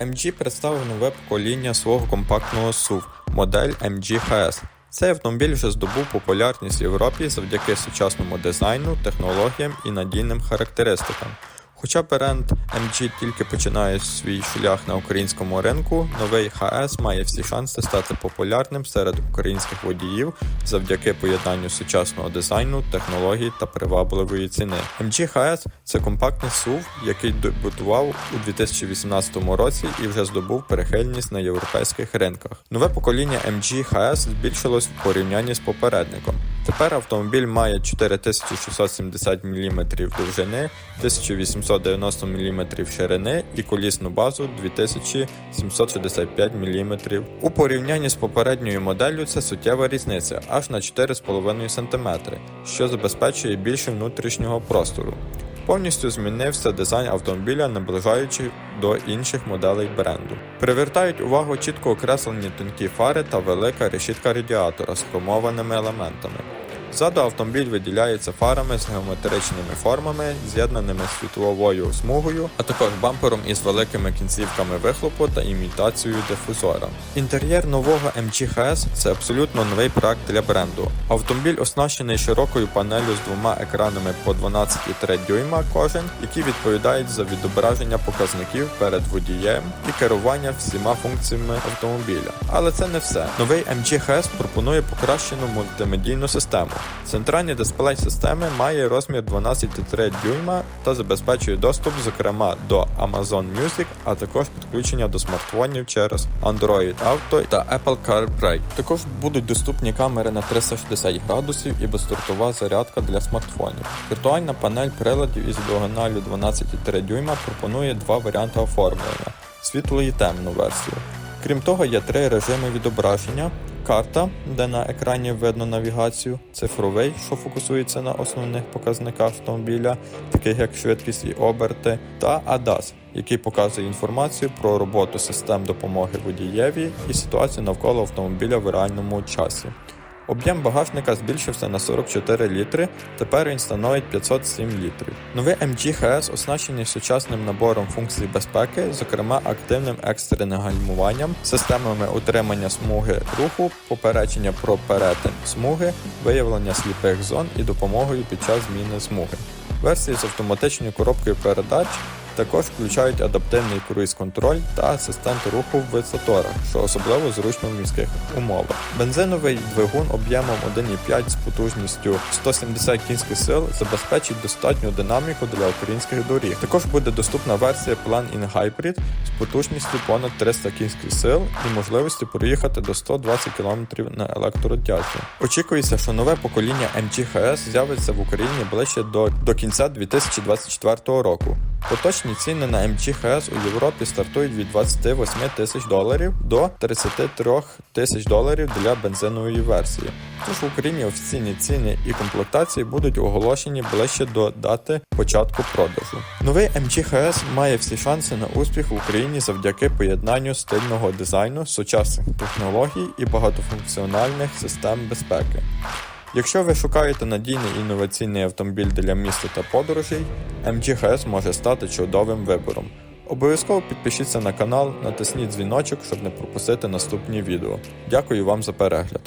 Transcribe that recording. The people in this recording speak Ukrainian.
MG представив нове покоління свого компактного SUV модель MG HS. Цей автомобіль вже здобув популярність в Європі завдяки сучасному дизайну, технологіям і надійним характеристикам. Хоча бренд MG тільки починає свій шлях на українському ринку, новий HS має всі шанси стати популярним серед українських водіїв завдяки поєднанню сучасного дизайну, технологій та привабливої ціни. MG HS – це компактний SUV, який дебютував у 2018 році і вже здобув перехильність на європейських ринках. Нове покоління MG HS збільшилось в порівнянні з попередником. Тепер автомобіль має 4670 мм довжини, 1890 мм ширини і колісну базу 2765 мм. У порівнянні з попередньою моделлю це суттєва різниця аж на 4,5 см, що забезпечує більше внутрішнього простору. Повністю змінився дизайн автомобіля, наближаючи до інших моделей бренду. Привертають увагу чітко окреслені тонкі фари та велика решітка радіатора з хромованими елементами. Ззаду автомобіль виділяється фарами з геометричними формами, з'єднаними світловою смугою, а також бампером із великими кінцівками вихлопу та імітацією дифузора. Інтер'єр нового MG HS – це абсолютно новий проект для бренду. Автомобіль оснащений широкою панелью з двома екранами по 12,3 дюйма кожен, які відповідають за відображення показників перед водієм і керування всіма функціями автомобіля. Але це не все. Новий MG HS пропонує покращену мультимедійну систему. Центральний дисплей системи має розмір 12,3 дюйма та забезпечує доступ, зокрема, до Amazon Music, а також підключення до смартфонів через Android Auto та Apple CarPlay. Також будуть доступні камери на 360 градусів і безстартова зарядка для смартфонів. Віртуальна панель приладів із діагоналю 12,3 дюйма пропонує два варіанти оформлення світло і темну версію. Крім того, є три режими відображення. Карта, де на екрані видно навігацію, цифровий, що фокусується на основних показниках автомобіля, таких як швидкість і оберти, та ADAS, який показує інформацію про роботу систем допомоги водієві і ситуацію навколо автомобіля в реальному часі. Об'єм багажника збільшився на 44 літри, тепер він становить 507 літрів. Новий MG HS оснащений сучасним набором функцій безпеки, зокрема активним екстреним гальмуванням, системами утримання смуги руху, попередження про перетин смуги, виявлення сліпих зон і допомогою під час зміни смуги. Версії з автоматичною коробкою передач також включають адаптивний круїз-контроль та асистент руху в висоторах, що особливо зручно в міських умовах. Бензиновий двигун об'ємом 1,5 з потужністю 170 кінських сил забезпечить достатню динаміку для українських доріг. Також буде доступна версія Plug-in Hybrid з потужністю понад 300 кінських сил і можливістю проїхати до 120 км на електротязі. Очікується, що нове покоління MG HS з'явиться в Україні ближче до, до кінця 2024 року. Поточні ціни на MG HS у Європі стартують від 28 тисяч доларів до 33 тисяч доларів для бензинової версії. Тож в Україні офіційні ціни і комплектації будуть оголошені ближче до дати початку продажу. Новий MG HS має всі шанси на успіх в Україні завдяки поєднанню стильного дизайну, сучасних технологій і багатофункціональних систем безпеки. Якщо ви шукаєте надійний інноваційний автомобіль для міста та подорожей, MG HS може стати чудовим вибором. Обов'язково підпишіться на канал, натисніть дзвіночок, щоб не пропустити наступні відео. Дякую вам за перегляд.